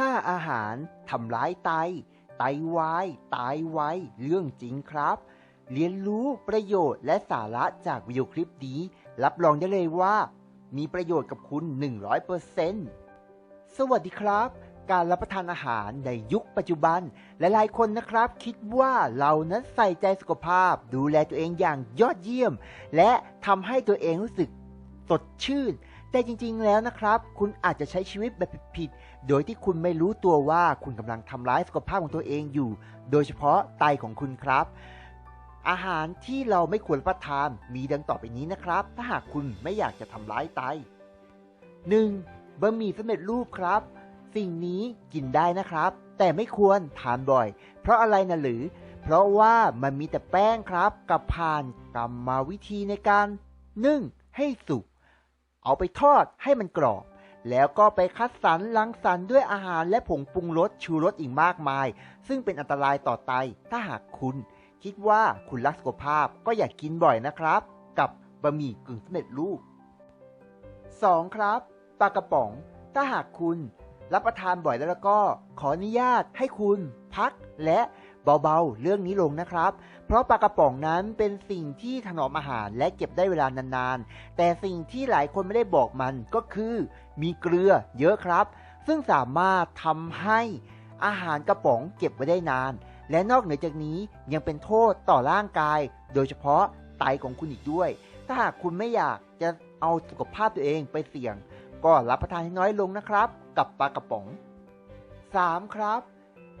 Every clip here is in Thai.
5 อาหารทำร้ายไต ไตวาย ตายไวเรื่องจริงครับ เรียนรู้ประโยชน์และสาระจากวิดีโอคลิปนี้ รับรองได้เลยว่า มีประโยชน์กับคุณ 100%สวัสดีครับ การรับประทานอาหารในยุคปัจจุบัน หลายๆคนนะครับ คิดว่าเรานั้นใส่ใจสุขภาพ ดูแลตัวเองอย่างยอดเยี่ยม และทำให้ตัวเองรู้สึกสดชื่น แต่จริงๆแล้วนะครับ คุณอาจจะใช้ชีวิตแบบผิดๆโดยที่คุณไม่รู้ตัวว่าคุณกำลังทำร้ายสุขภาพของตัวเองอยู่ โดยเฉพาะไตของคุณครับ อาหารที่เราไม่ควรรับประทานมีดังต่อไปนี้นะครับ ถ้าหากคุณไม่อยากจะทำร้ายไต 1. บะหมี่สำเร็จรูปครับ สิ่งนี้กินได้นะครับ แต่ไม่ควรทานบ่อย เพราะอะไรนะหรือ เพราะว่ามันมีแต่แป้งครับ กับผ่านกรรมวิธีในการนึ่งให้สุก เอาไปทอดให้มันกรอบ แล้วก็ไปคัดสรรลังสรรด้วยอาหารและผงปรุงรสชูรสอีกมากมาย ซึ่งเป็นอันตรายต่อไตถ้าหากคุณ คิดว่าคุณรักสุขภาพก็อย่ากกินบ่อยนะครับ กับบะหมี่กึ่งสำเร็จรูป 2. ครับปลากระป๋อง ถ้าหากคุณ รับประทานบ่อยแล้วก็ ขออนุญาตให้คุณ พักและ เบาๆ เรื่องนี้ลงนะครับ เพราะปลากระป๋องนั้นเป็นสิ่งที่ถนอมอาหารและเก็บได้เวลานานๆ แต่สิ่งที่หลายคนไม่ได้บอกมันก็คือ มีเกลือเยอะครับ ซึ่งสามารถทำให้อาหารกระป๋องเก็บไว้ได้นาน และนอกเหนือจากนี้ยังเป็นโทษต่อร่างกาย โดยเฉพาะไตของคุณอีกด้วย ถ้าหากคุณไม่อยากจะเอาสุขภาพตัวเองไปเสี่ยง ก็รับประทานให้น้อยลงนะครับ กับปลากระป๋อง 3. ครับ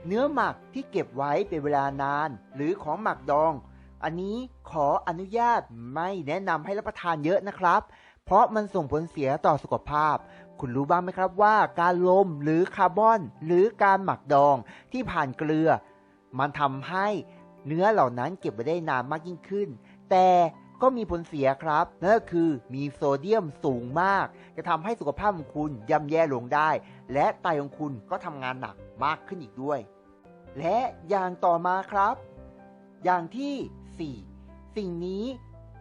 เนื้อหมักที่เก็บไว้เป็นเวลานาน หรือของหมักดอง อันนี้ขออนุญาตไม่แนะนำให้รับประทานเยอะนะครับ เพราะมันส่งผลเสียต่อสุขภาพ คุณรู้บ้างไหมครับว่าการลมหรือคาร์บอน หรือการหมักดองที่ผ่านเกลือ มันทำให้เนื้อเหล่านั้นเก็บไว้ได้นานมากยิ่งขึ้น แต่ ก็มีผลเสียครับนั่นก็คือมีโซเดียมสูงมาก จะทำให้สุขภาพของคุณย่ำแย่ลงได้ และไตของคุณก็ทำงานหนักมากขึ้นอีกด้วย และอย่างต่อมาครับ อย่างที่ 4 สิ่งนี้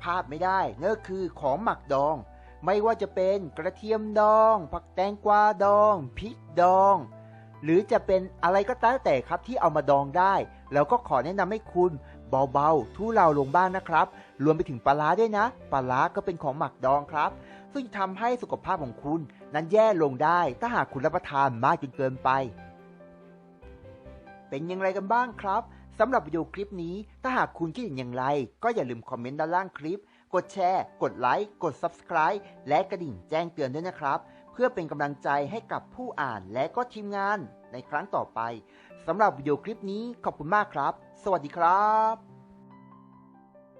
พลาดไม่ได้นั่นก็คือของหมักดอง ไม่ว่าจะเป็นกระเทียมดอง ผักแตงกวาดองพริกดอง หรือจะเป็นอะไรก็ตามแต่ครับที่เอามาดองได้ แล้วก็ขอแนะนำให้คุณ เบาๆ ทุเลาลงบ้างนะครับ รวมไปถึงปลาร้าด้วยนะ ปลาร้าก็เป็นของหมักดองครับ ซึ่งทำให้สุขภาพของคุณนั้นแย่ลงได้ ถ้าหากคุณรับประทานมากจนเกินไป เป็นอย่างไรกันบ้างครับสำหรับวิดีโอคลิปนี้ ถ้าหากคุณคิดเห็นอย่างไร ก็อย่าลืมคอมเมนต์ด้านล่างคลิป กดแชร์ กดไลค์ กด Subscribe และกระดิ่งแจ้งเตือนด้วยนะครับ เพื่อเป็นกำลังใจให้กับผู้อ่านและก็ทีมงาน ในครั้งต่อไปสำหรับวิดีโอคลิปนี้ขอบคุณมากครับ สวัสดีครับ